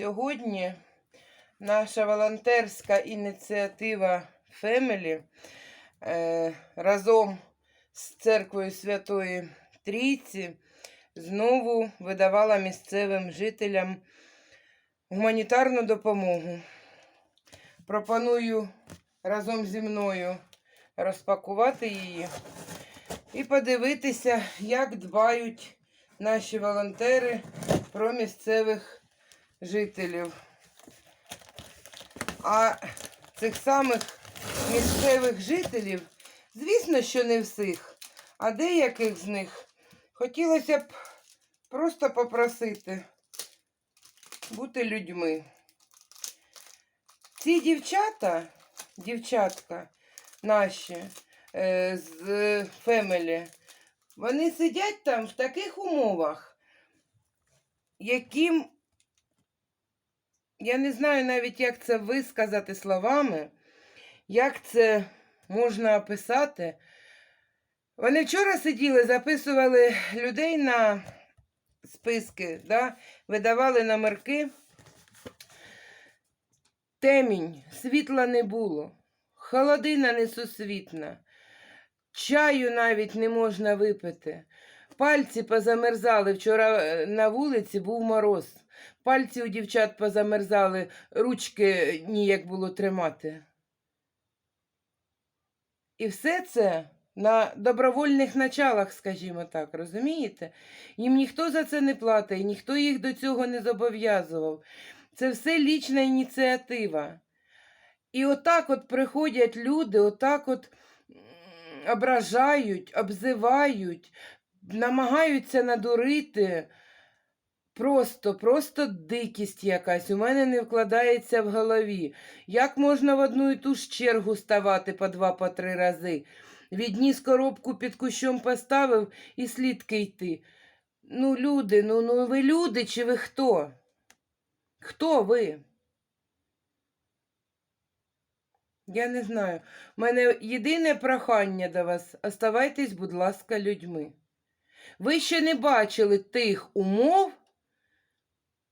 Сьогодні наша волонтерська ініціатива Family е, разом з церквою Святої Трійці знову видавала місцевим жителям гуманітарну допомогу. Пропоную разом зі мною розпакувати її і подивитися, як дбають наші волонтери про місцевих жителів. А цих самих місцевих жителів, звісно, що не всіх, а деяких з них хотілося б просто попросити бути людьми. Ці дівчата, дівчатка наші е, з Фемелі, вони сидять там в таких умовах, яким я не знаю навіть, як це висказати словами, як це можна описати. Вони вчора сиділи, записували людей на списки, да? видавали номерки. Темінь, світла не було, холодина несусвітна, чаю навіть не можна випити. Пальці позамерзали. Вчора е, на вулиці був мороз. Пальці у дівчат позамерзали, ручки ніяк було тримати. І все це на добровольних началах, скажімо так, розумієте? Їм ніхто за це не платить, ніхто їх до цього не зобов'язував. Це все лічна ініціатива. І отак от приходять люди, отак от ображають, обзивають, намагаються надурити. Просто, просто дикість якась у мене не вкладається в голові. Як можна в одну і ту ж чергу ставати по два, по три рази? Відніс коробку під кущом поставив і слідки йти. Ну, люди, ну, ну ви люди чи ви хто? Хто ви? Я не знаю. У мене єдине прохання до вас. Оставайтесь, будь ласка, людьми. Ви ще не бачили тих умов,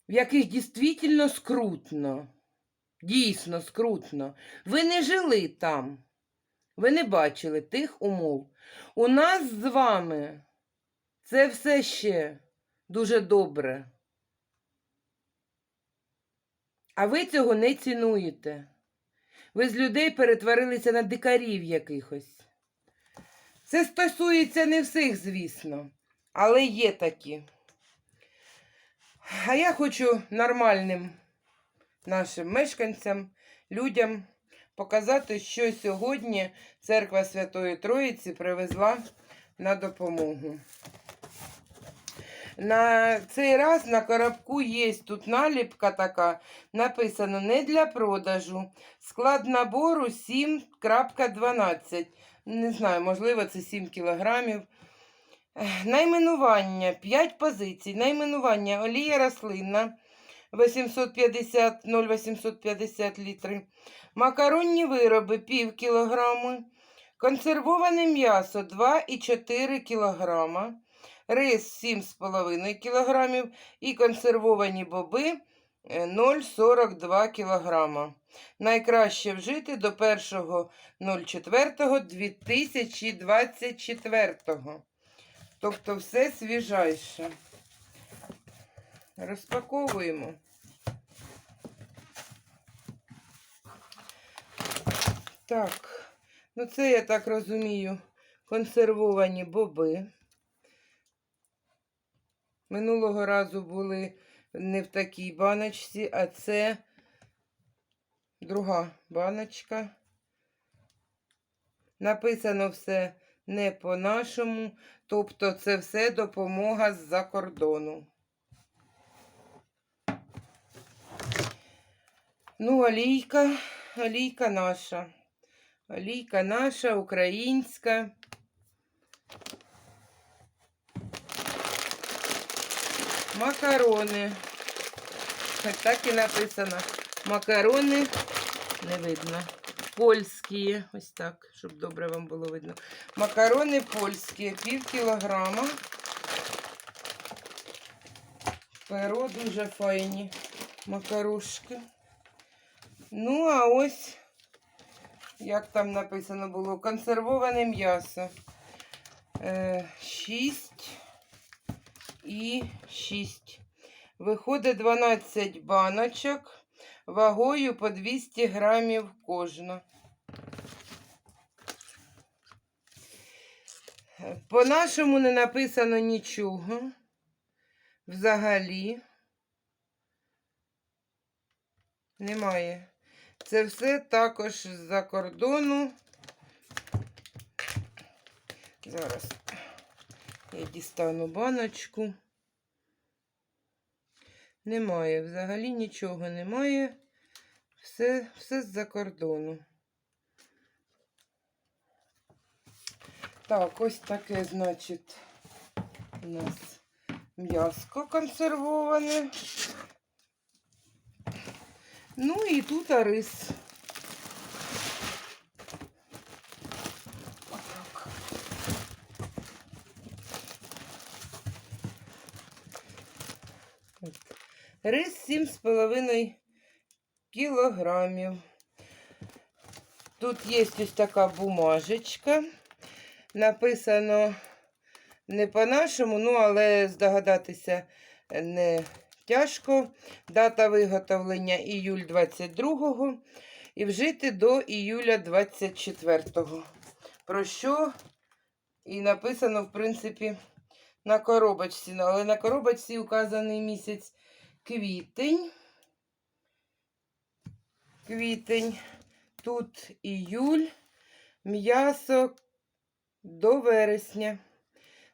в яких дійсно скрутно. Дійсно скрутно. Ви не жили там. Ви не бачили тих умов. У нас з вами це все ще дуже добре. А ви цього не цінуєте. Ви з людей перетворилися на дикарів якихось. Це стосується не всіх, звісно, але є такі. А я хочу нормальним нашим мешканцям, людям показати, що сьогодні Церква Святої Троїці привезла на допомогу. На цей раз на коробку є тут наліпка така, написано не для продажу. Склад набору 7.12. Не знаю, можливо, це 7 кілограмів. Найменування 5 позицій. Найменування олія рослинна 850 0,850 літри. Макаронні вироби пів кілограми. Консервоване м'ясо 2,4 кілограма. Рис 7,5 кілограмів. І консервовані боби е, 0,42 кілограма. Найкраще вжити до 1.04.2024. Тобто все свіжайше. Розпаковуємо. Так, ну це, я так розумію, консервовані боби. Минулого разу були не в такій баночці, а це друга баночка. Написано все не по-нашому, тобто це все допомога з-за кордону. Ну, олійка, олійка наша. Олійка наша, українська. Макарони. Так і написано. Макарони не видно. Польські. Ось так, щоб добре вам було видно. Макарони польські, пів кілограма. Перо дуже файні. макарошки. Ну, а ось, як там написано було, консервоване м'ясо. Е, 6 і 6. Виходить 12 баночок вагою по 200 грамів кожна. По-нашому не написано нічого. Взагалі. Немає. Це все також з-за кордону. Зараз я дістану баночку. Немає, взагалі нічого немає. Все, все з-за кордону. Так, ось таке, значить, у нас м'яско консервоване. Ну і тут рис. Рис 7,5 кілограмів. Тут є ось така бумажечка. Написано не по-нашому, ну, але здогадатися не тяжко. Дата виготовлення іюль 22-го і вжити до іюля 24-го. Про що і написано, в принципі, на коробочці. Але на коробочці указаний місяць квітень. Квітень. Тут іюль, м'ясо до вересня.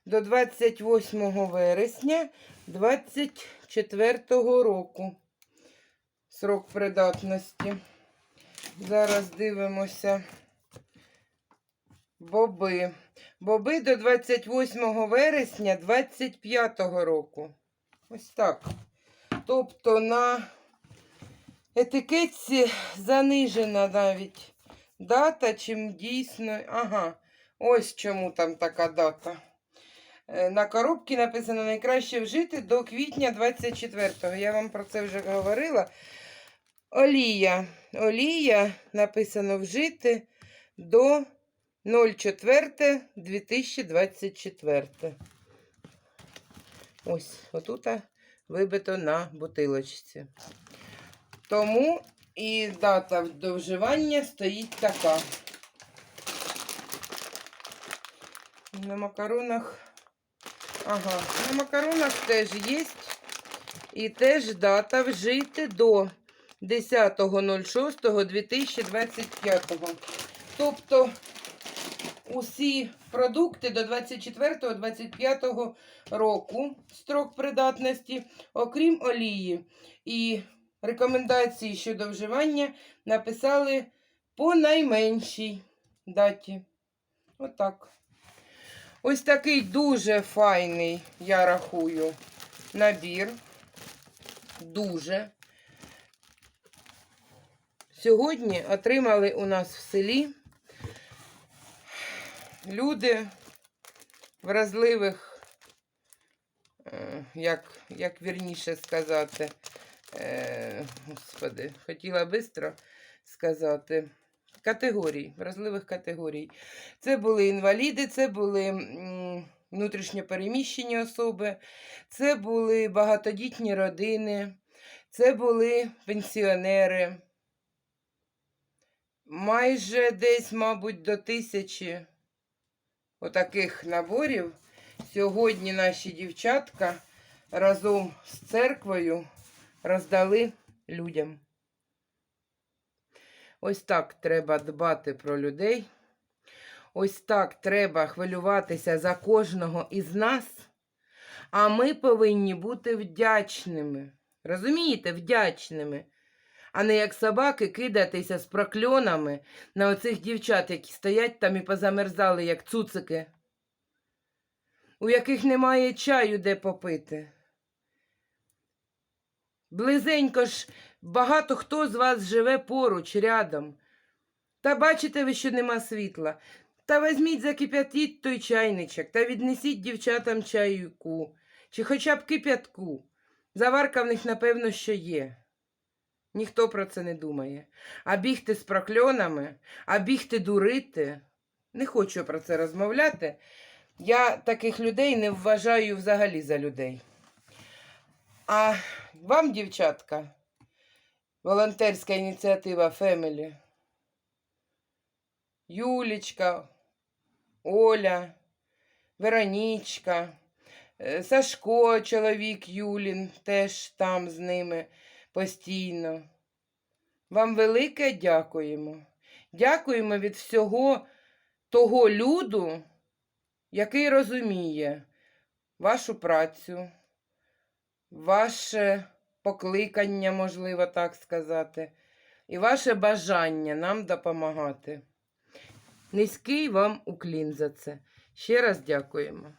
До 28 вересня 24 року. Срок придатності. Зараз дивимося. Боби. Боби до 28 вересня 25 року. Ось так. Тобто на етикетці занижена навіть дата, чим дійсно. Ага, ось чому там така дата. Е, На коробці написано найкраще вжити до квітня 24-го. Я вам про це вже говорила. Олія. Олія написано вжити до 04.2024. Ось, отут вибито на бутилочці. Тому і дата до вживання стоїть така. На макаронах. Ага, на макаронах теж є. І теж дата вжити до 10.06.2025. Тобто усі продукти до 24-25 року строк придатності, окрім олії. І рекомендації щодо вживання написали по найменшій даті. Отак. Ось такий дуже файний, я рахую, набір. Дуже. Сьогодні отримали у нас в селі люди вразливих, е, як, як вірніше сказати, е, господи, хотіла швидко сказати, категорій, вразливих категорій. Це були інваліди, це були м, внутрішньо переміщені особи, це були багатодітні родини, це були пенсіонери. Майже десь, мабуть, до тисячі отаких наборів сьогодні наші дівчатка разом з церквою роздали людям. Ось так треба дбати про людей. Ось так треба хвилюватися за кожного із нас. А ми повинні бути вдячними. Розумієте, вдячними. А не як собаки кидатися з прокльонами на оцих дівчат, які стоять там і позамерзали, як цуцики, у яких немає чаю де попити. Близенько ж багато хто з вас живе поруч, рядом. Та бачите ви, що нема світла. Та візьміть, закип'ятіть той чайничок та віднесіть дівчатам чайку, чи хоча б кип'ятку. Заварка в них, напевно, що є. Ніхто про це не думає. А бігти з прокльонами, а бігти дурити. Не хочу про це розмовляти. Я таких людей не вважаю взагалі за людей. А вам, дівчатка, волонтерська ініціатива Фемелі, Юлічка, Оля, Веронічка, е, Сашко, чоловік Юлін, теж там з ними постійно. Вам велике дякуємо. Дякуємо від всього того люду, який розуміє вашу працю, ваше покликання, можливо так сказати, і ваше бажання нам допомагати. Низький вам уклін за це. Ще раз дякуємо.